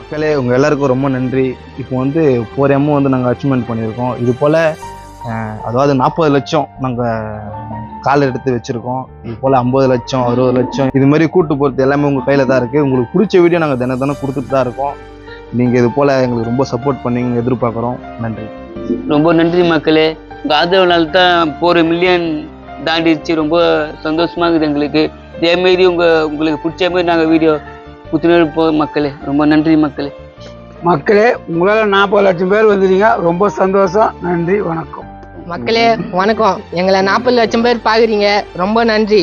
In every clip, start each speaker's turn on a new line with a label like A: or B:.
A: மக்களே உங்கள் எல்லாருக்கும் ரொம்ப நன்றி. இப்போ வந்து ஃபோர் எம்மும் வந்து நாங்கள் அச்சீவ்மெண்ட் பண்ணியிருக்கோம். இது போல் அதாவது நாற்பது லட்சம் நாங்கள் கால் எடுத்து வச்சுருக்கோம். இது போல் ஐம்பது லட்சம் அறுபது லட்சம் இது மாதிரி கூட்டு போகிறது எல்லாமே உங்கள் கையில் தான் இருக்குது உங்களுக்கு பிடிச்ச வீடியோ நாங்கள் தினம் தினம் கொடுத்துட்டு தான் இருக்கோம். நீங்கள் இது போல் எங்களுக்கு ரொம்ப சப்போர்ட் பண்ணீங்கன்னு எதிர்பார்க்குறோம். நன்றி.
B: ரொம்ப நன்றி மக்களே. உங்கள் ஆதரவுனால தான் ஒரு மில்லியன் தாண்டிடுச்சு. ரொம்ப சந்தோஷமா இருக்குது எங்களுக்கு. இதேமாரி உங்கள் உங்களுக்கு பிடிச்ச மாதிரி நாங்கள் வீடியோ குத்துனே இருப்போம் மக்களே ரொம்ப நன்றி மக்களே.
C: மக்களே உங்களால் நாற்பது லட்சம் பேர் வந்துட்டீங்க. ரொம்ப சந்தோஷம். நன்றி வணக்கம்.
D: மக்களே வணக்கம். எங்களை நாற்பது லட்சம் பேர் பார்க்குறீங்க ரொம்ப நன்றி.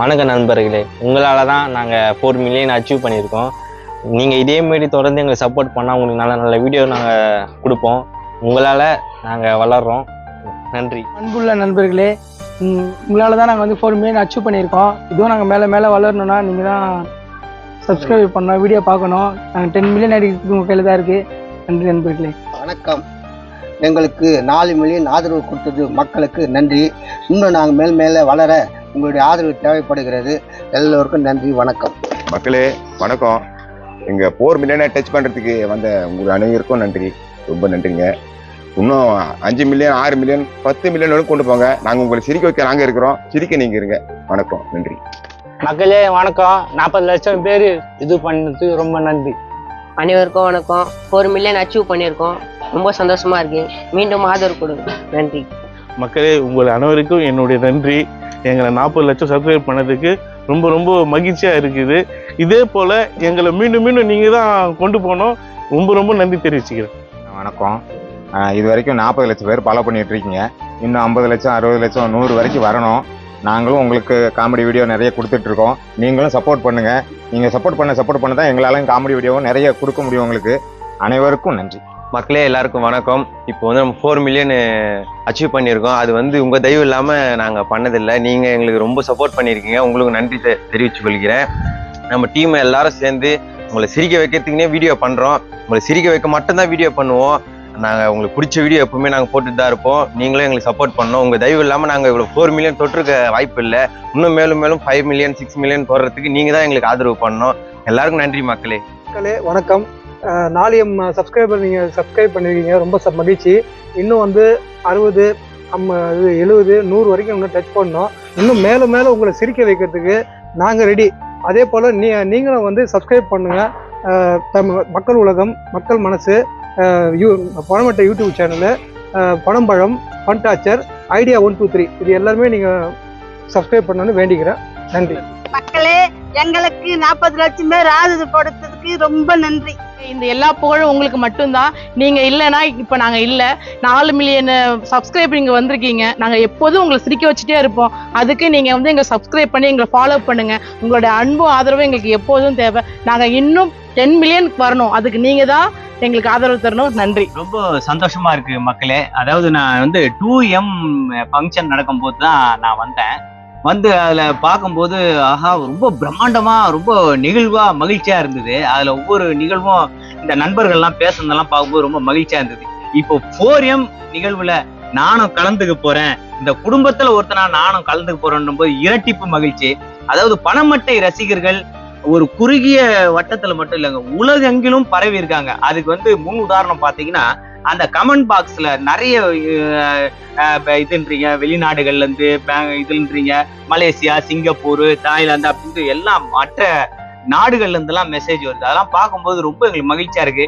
E: வணக்கம் நண்பர்களே. உங்களால் தான் நாங்கள் ஃபோர் மில்லியன் அச்சீவ் பண்ணியிருக்கோம். நீங்கள் இதே மாதிரி தொடர்ந்து எங்களுக்கு சப்போர்ட் பண்ணால் உங்களுக்கு நல்ல நல்ல வீடியோ நாங்கள் கொடுப்போம். உங்களால் நாங்கள் வளர்றோம். நன்றி.
C: அன்புள்ள நண்பர்களே உங்களால் தான் நாங்கள் வந்து ஃபோர் மில்லியன் அச்சீவ் பண்ணியிருக்கோம். இதுவும் நாங்கள் மேலே மேலே வளரணும்னா நீங்கள் தான் சப்ஸ்கிரைப் பண்ணணும் வீடியோ பார்க்கணும். நாங்கள் டென் மில்லியன் அடிக்கிறது உங்கள் கையில் தான் இருக்குது நன்றி நண்பர்களே.
F: வணக்கம். எங்களுக்கு நாலு மில்லியன் ஆதரவு கொடுத்தது மக்களுக்கு நன்றி. இன்னும் நாங்கள் மேல் மேலே வளர உங்களுடைய ஆதரவு தேவைப்படுகிறது. எல்லோருக்கும் நன்றி வணக்கம்.
G: மக்களே வணக்கம். எங்க போர் மில்லியனை டச் பண்றதுக்கு வந்த உங்களுக்கு அனைவருக்கும் நன்றி. ரொம்ப நன்றிங்க. இன்னும் அஞ்சு மில்லியன் ஆறு மில்லியன் பத்து மில்லியன் கொண்டு போங்க. நாங்க உங்களை சிரிக்க வைக்க நாங்க இருக்கிறோம். சிரிக்க நீங்க இருங்க. வணக்கம். நன்றி.
E: மக்களே வணக்கம். நாற்பது லட்சம் பேர் இது பண்ணதுக்கு ரொம்ப நன்றி.
D: அனைவருக்கும் வணக்கம். ஃபோர் மில்லியன் அச்சீவ் பண்ணியிருக்கோம். ரொம்ப சந்தோஷமா இருக்கு. மீண்டும் ஆதரவு கொடுங்க நன்றி.
H: மக்களே உங்கள் அனைவருக்கும் என்னுடைய நன்றி. எங்களை நாற்பது லட்சம் சப்ஸ்கிரைப் பண்ணதுக்கு ரொம்ப ரொம்ப மகிழ்ச்சியாக இருக்குது. இதே போல் எங்களை மீண்டும் மீண்டும் நீங்கள் தான் கொண்டு போனோம் ரொம்ப ரொம்ப நன்றி தெரிவிச்சுக்கிறேன்.
G: வணக்கம். இது வரைக்கும் நாற்பது லட்சம் பேர் ஃபாலோ பண்ணிட்டு இருக்கீங்க. இன்னும் ஐம்பது லட்சம் அறுபது லட்சம் நூறு வரைக்கும் வரணும். நாங்களும் உங்களுக்கு காமெடி வீடியோ நிறைய கொடுத்துட்ருக்கோம். நீங்களும் சப்போர்ட் பண்ணுங்கள் நீங்கள் சப்போர்ட் பண்ண சப்போர்ட் பண்ண தான் எங்களாலும் காமெடி வீடியோவும் நிறைய கொடுக்க முடியும் உங்களுக்கு. அனைவருக்கும் நன்றி.
E: மக்களே எல்லாருக்கும் வணக்கம். இப்போ வந்து நம்ம ஃபோர் மில்லியன் அச்சீவ் பண்ணியிருக்கோம். அது வந்து உங்கள் தயவு இல்லாமல் நாங்கள் பண்ணதில்லை. நீங்கள் எங்களுக்கு ரொம்ப சப்போர்ட் பண்ணியிருக்கீங்க. உங்களுக்கு நன்றி தெ தெரிவித்துக் கொள்கிறேன். நம்ம டீம் எல்லாரும் சேர்ந்து உங்களை சிரிக்க வைக்கிறதுக்குனே வீடியோ பண்ணுறோம் உங்களை சிரிக்க வைக்க மட்டும்தான் வீடியோ பண்ணுவோம். நாங்கள் உங்களுக்கு பிடிச்ச வீடியோ எப்பவுமே நாங்கள் போட்டுட்டு தான் இருப்போம். நீங்களும் எங்களுக்கு சப்போர்ட் பண்ணோம் உங்கள் தயவு இல்லாமல் நாங்கள் இவ்வளோ ஃபோர் மில்லியன் தொற்றுக்க வாய்ப்பு இல்லை. இன்னும் மேலும் மேலும் ஃபைவ் மில்லியன் சிக்ஸ் மில்லியன் போடுறதுக்கு நீங்கள் தான் எங்களுக்கு ஆதரவு பண்ணணும். எல்லாருக்கும் நன்றி மக்களே.
C: மக்களே வணக்கம். அஹ் நாலு சப்ஸ்கிரைபர் நீங்கள் சப்ஸ்கிரைப் பண்ணியிருக்கீங்க ரொம்ப ச மகிழ்ச்சி. இன்னும் வந்து அறுபது அம்ம இது எழுபது நூறு வரைக்கும் இன்னும் டச் பண்ணோம் இன்னும் மேலே மேலே உங்களை சிரிக்க வைக்கிறதுக்கு நாங்கள் ரெடி அதே போல் நீ நீங்களும் வந்து சப்ஸ்கிரைப் பண்ணுங்கள் தமிழ் மக்கள் உலகம் மக்கள் மனசு யூ பணமட்டை யூடியூப் சேனலு பணம்பழம் பண்டாச்சர் ஐடியா ஒன் டூ த்ரீ இது எல்லாருமே நீங்கள் சப்ஸ்கிரைப் பண்ணணும்னு வேண்டிக்கிறேன். நன்றி.
I: மக்களே எங்களுக்கு நாற்பது லட்சம் பேர் ஆதரவு கொடுத்ததுக்கு ரொம்ப நன்றி.
J: இந்த எல்லா புகழும் உங்களுக்கு மட்டும்தான். நீங்க இல்லைன்னா இப்ப நாங்க இல்ல. நாலு மில்லியன் சப்ஸ்கிரைபர் இங்க வந்திருக்கீங்க. நாங்க எப்போதும் உங்களை சிரிக்க வச்சுட்டே இருப்போம். அதுக்கு நீங்க வந்து எங்களை சப்ஸ்கிரைப் பண்ணி எங்களை ஃபாலோ பண்ணுங்க. உங்களோட அன்பும் ஆதரவும் எங்களுக்கு எப்போதும் தேவை. நாங்க இன்னும் டென் மில்லியன் வரணும். அதுக்கு நீங்க தான் எங்களுக்கு ஆதரவு தரணும். நன்றி.
B: ரொம்ப சந்தோஷமா இருக்கு மக்களே. அதாவது நான் வந்து டூ எம் ஃபங்க்ஷன் நடக்கும்போது தான் நான் வந்தேன். வந்து அதில் பார்க்கும்போது ஆஹா ரொம்ப பிரம்மாண்டமாக ரொம்ப நிகழ்வாக மகிழ்ச்சியாக இருந்தது. அதில் ஒவ்வொரு நிகழ்வும் இந்த நண்பர்கள்லாம் பேசுனதெல்லாம் பார்க்கும்போது ரொம்ப மகிழ்ச்சியாக இருந்தது. இப்போ போரியம் நிகழ்வில் நானும் கலந்துக்க போகிறேன் இந்த குடும்பத்தில் ஒருத்தனா நானும் கலந்துக்க போகிறேன்னும் போது இரட்டிப்பு மகிழ்ச்சி. அதாவது பணமட்டை ரசிகர்கள் ஒரு குறுகிய வட்டத்தில் மட்டும் இல்லைங்க உலகெங்கிலும் பரவி இருக்காங்க. அதுக்கு வந்து முன் உதாரணம் பார்த்தீங்கன்னா அந்த கமெண்ட் பாக்ஸ்ல நிறைய இதுன்றீங்க. வெளிநாடுகள்ல இருந்து இதுன்றீங்க. மலேசியா சிங்கப்பூர் தாய்லாந்து அப்படின்ட்டு எல்லாம் மற்ற நாடுகள்ல இருந்தெல்லாம் மெசேஜ் வருது. அதெல்லாம் பார்க்கும்போது ரொம்ப எங்களுக்கு மகிழ்ச்சியா இருக்கு.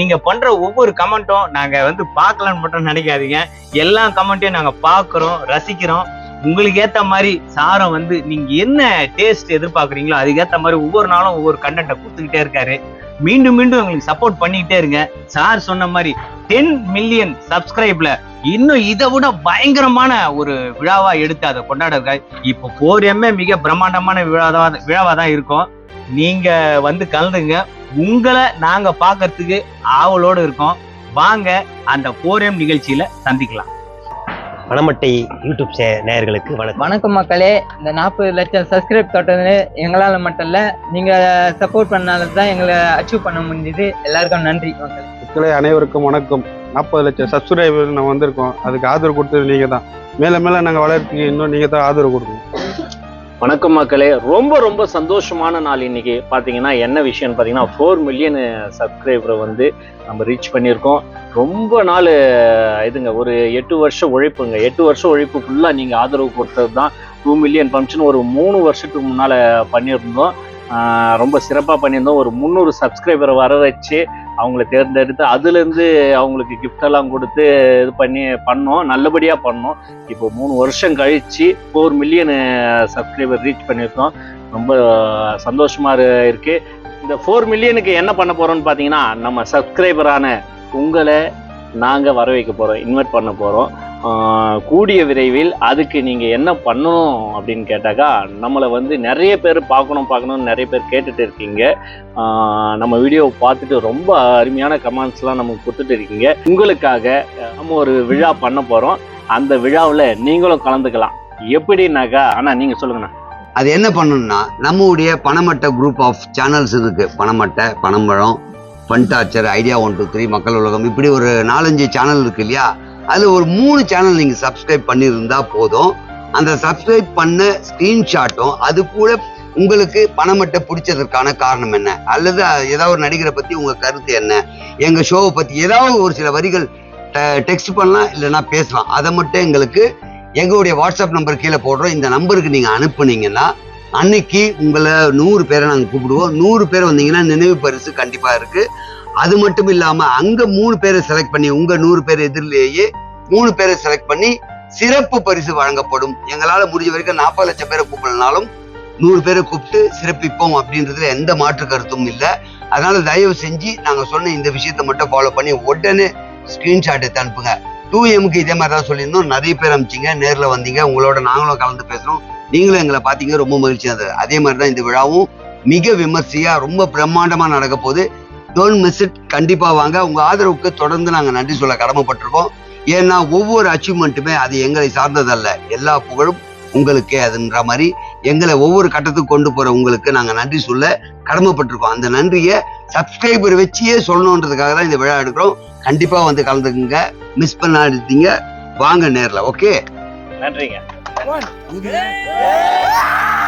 B: நீங்க பண்ற ஒவ்வொரு கமெண்ட்டும் நாங்க வந்து பார்க்கலான்னு மட்டும் நினைக்காதீங்க. எல்லா கமெண்ட்டையும் நாங்க பார்க்குறோம் ரசிக்கிறோம். உங்களுக்கு ஏத்த மாதிரி சாரம் வந்து நீங்க என்ன டேஸ்ட் எதிர்பார்க்குறீங்களோ அதுக்கேத்த மாதிரி ஒவ்வொரு நாளும் ஒவ்வொரு கண்டென்ட்டை கொடுத்துக்கிட்டே இருக்காரு. மீண்டும் மீண்டும் எங்களுக்கு சப்போர்ட் பண்ணிக்கிட்டே இருங்க. சார் சொன்ன மாதிரி டென் மில்லியன் சப்ஸ்கிரைப்ல இன்னும் இதை விட பயங்கரமான ஒரு விழாவா எடுத்து அதை கொண்டாடுறாங்க இப்போ போர் எம்ஏ மிக பிரம்மாண்டமான விழாவா விழாவா தான் இருக்கும். நீங்க வந்து கலந்துங்க. உங்களை நாங்க பார்க்கறதுக்கு ஆவலோடு இருக்கோம். வாங்க அந்த போர் எம் நிகழ்ச்சியில சந்திக்கலாம்.
E: பணமட்டை யூடியூப் நேயர்களுக்கு வணக்கம்.
D: வணக்கம் மக்களே. இந்த நாற்பது லட்சம் சப்ஸ்கிரைப் தொட்டது எங்களால் மட்டும் இல்லை நீங்கள் சப்போர்ட் பண்ணால தான் எங்களை அச்சீவ் பண்ண முடிஞ்சுது. எல்லாருக்கும் நன்றி மக்களே.
A: மக்களே அனைவருக்கும் வணக்கம். நாற்பது லட்சம் சப்ஸ்கிரைபர் நம்ம வந்திருக்கோம். அதுக்கு ஆதரவு கொடுத்தது நீங்கள் தான் மேலே மேலே நாங்கள் வளர்றதுக்கு இன்னும் நீங்கள் தான் ஆதரவு கொடுக்கணும்.
K: வணக்கம் மக்களே. ரொம்ப ரொம்ப சந்தோஷமான நாள் இன்னைக்கு. பார்த்தீங்கன்னா என்ன விஷயம்னு பார்த்தீங்கன்னா ஃபோர் மில்லியன் சப்ஸ்கிரைபரை வந்து நம்ம ரீச் பண்ணியிருக்கோம். ரொம்ப நாள் இதுங்க ஒரு எட்டு வருஷம் உழைப்புங்க. எட்டு வருஷம் உழைப்பு ஃபுல்லாக நீங்கள் ஆதரவு கொடுத்தது தான் டூ மில்லியன் ஃபங்க்ஷன் ஒரு மூணு வருஷத்துக்கு முன்னால் பண்ணியிருந்தோம். ரொம்ப சிறப்பாக பண்ணியிருந்தோம். ஒரு முந்நூறு சப்ஸ்கிரைபரை வர வச்சு அவங்கள தேர்ந்தெடுத்து அதுலேருந்து அவங்களுக்கு கிஃப்டெல்லாம் கொடுத்து இது பண்ணி பண்ணோம். நல்லபடியாக பண்ணோம். இப்போ மூணு வருஷம் கழித்து ஃபோர் மில்லியன் சப்ஸ்கிரைபர் ரீச் பண்ணியிருக்கோம். ரொம்ப சந்தோஷமாக இருக்குது இருக்கு. இந்த ஃபோர் மில்லியனுக்கு என்ன பண்ண போகிறோன்னு பார்த்தீங்கன்னா நம்ம சப்ஸ்கிரைபரான உங்களை நாங்கள் வர வைக்க போகிறோம் இன்வைட் பண்ண போகிறோம் கூடிய விரைவில் அதுக்கு நீங்கள் என்ன பண்ணணும் அப்படின்னு கேட்டாக்கா நம்மளை வந்து நிறைய பேர் பார்க்கணும் பார்க்கணும்னு நிறைய பேர் கேட்டுட்டு இருக்கீங்க. நம்ம வீடியோவை பார்த்துட்டு ரொம்ப அருமையான கமெண்ட்ஸ்லாம் நமக்கு கொடுத்துட்டு இருக்கீங்க. உங்களுக்காக நம்ம ஒரு விழா பண்ண போகிறோம் அந்த விழாவில் நீங்களும் கலந்துக்கலாம். எப்படின்னாக்கா ஆனால் நீங்கள் சொல்லுங்கண்ணா.
L: அது என்ன பண்ணணும்னா நம்மளுடைய பணமட்டை குரூப் ஆஃப் சேனல்ஸ் இருக்குது பணமட்டை பணம்பழம் ஃபன்டாச்சர் ஐடியா ஒன் டூ த்ரீ மக்கள் உலகம். இப்படி ஒரு நாலஞ்சு சேனல் இருக்கு இல்லையா? அதில் ஒரு மூணு சேனல் நீங்கள் சப்ஸ்கிரைப் பண்ணியிருந்தா போதும். அந்த சப்ஸ்கிரைப் பண்ண ஸ்க்ரீன்ஷாட்டும் அது கூட உங்களுக்கு பணமட்டை பிடிச்சதற்கான காரணம் என்ன? அல்லது ஏதாவது ஒரு நடிகரை பற்றி உங்கள் கருத்து என்ன? எங்கள் ஷோவை பற்றி ஏதாவது ஒரு சில வரிகள் டெக்ஸ்ட் பண்ணலாம் இல்லைன்னா பேசலாம். அதை மட்டும் எங்களுக்கு எங்களுடைய வாட்ஸ்அப் நம்பர் கீழே போடுறோம். இந்த நம்பருக்கு நீங்கள் அனுப்புனீங்கன்னா அன்னைக்கு உங்களை நூறு பேரை நாங்கள் கூப்பிடுவோம். நூறு பேர் வந்தீங்கன்னா நினைவு பரிசு கண்டிப்பாக இருக்குது அது மட்டும் இல்லாமல் அங்கே மூணு பேரை செலக்ட் பண்ணி உங்கள் நூறு பேர் எதிரிலேயே மூணு பேரை செலக்ட் பண்ணி சிறப்பு பரிசு வழங்கப்படும். எங்களால் முடிஞ்ச வரைக்கும் நாற்பது லட்சம் பேரை கூப்பிடனாலும் நூறு பேரை கூப்பிட்டு சிறப்பிப்போம் அப்படின்றதுல எந்த மாற்று கருத்தும் இல்லை. அதனால தயவு செஞ்சு நாங்கள் சொன்ன இந்த விஷயத்தை மட்டும் ஃபாலோ பண்ணி உடனே ஸ்க்ரீன்ஷாட்டை எடுத்து அனுப்புங்க. டூ எம்க்கு இதே மாதிரி தான் சொல்லியிருந்தோம். நிறைய பேர் அமிச்சிங்க நேரில் வந்தீங்க. உங்களோட நாங்களும் கலந்து பேசுகிறோம் நீங்களும் எங்களை பார்த்தீங்க ரொம்ப மகிழ்ச்சியாக இருந்தது. அதே மாதிரி தான் இந்த விழாவும் மிக விமர்சையாக ரொம்ப பிரம்மாண்டமாக நடக்க போகுது. டோன்ட் மிஸ் இட் கண்டிப்பாக வாங்க. உங்கள் ஆதரவுக்கு தொடர்ந்து நாங்கள் நன்றி சொல்ல கடமைப்பட்டிருக்கோம். ஏன்னா ஒவ்வொரு அச்சீவ்மெண்ட்டுமே அது எங்களை சார்ந்ததல்ல. எல்லா புகழும் உங்களுக்கே அதுன்ற மாதிரி எங்களை ஒவ்வொரு கட்டத்துக்கு கொண்டு போகிற உங்களுக்கு நாங்கள் நன்றி சொல்ல கடமைப்பட்டிருக்கோம். அந்த நன்றியை சப்ஸ்கிரைபர் வச்சியே சொல்லணுன்றதுக்காக தான் இந்த விழா எடுக்கிறோம். கண்டிப்பாக வந்து கலந்துக்குங்க. மிஸ் பண்ணாதீங்க. வாங்க நேரில். ஓகே
K: நன்றிங்க. one. Good night.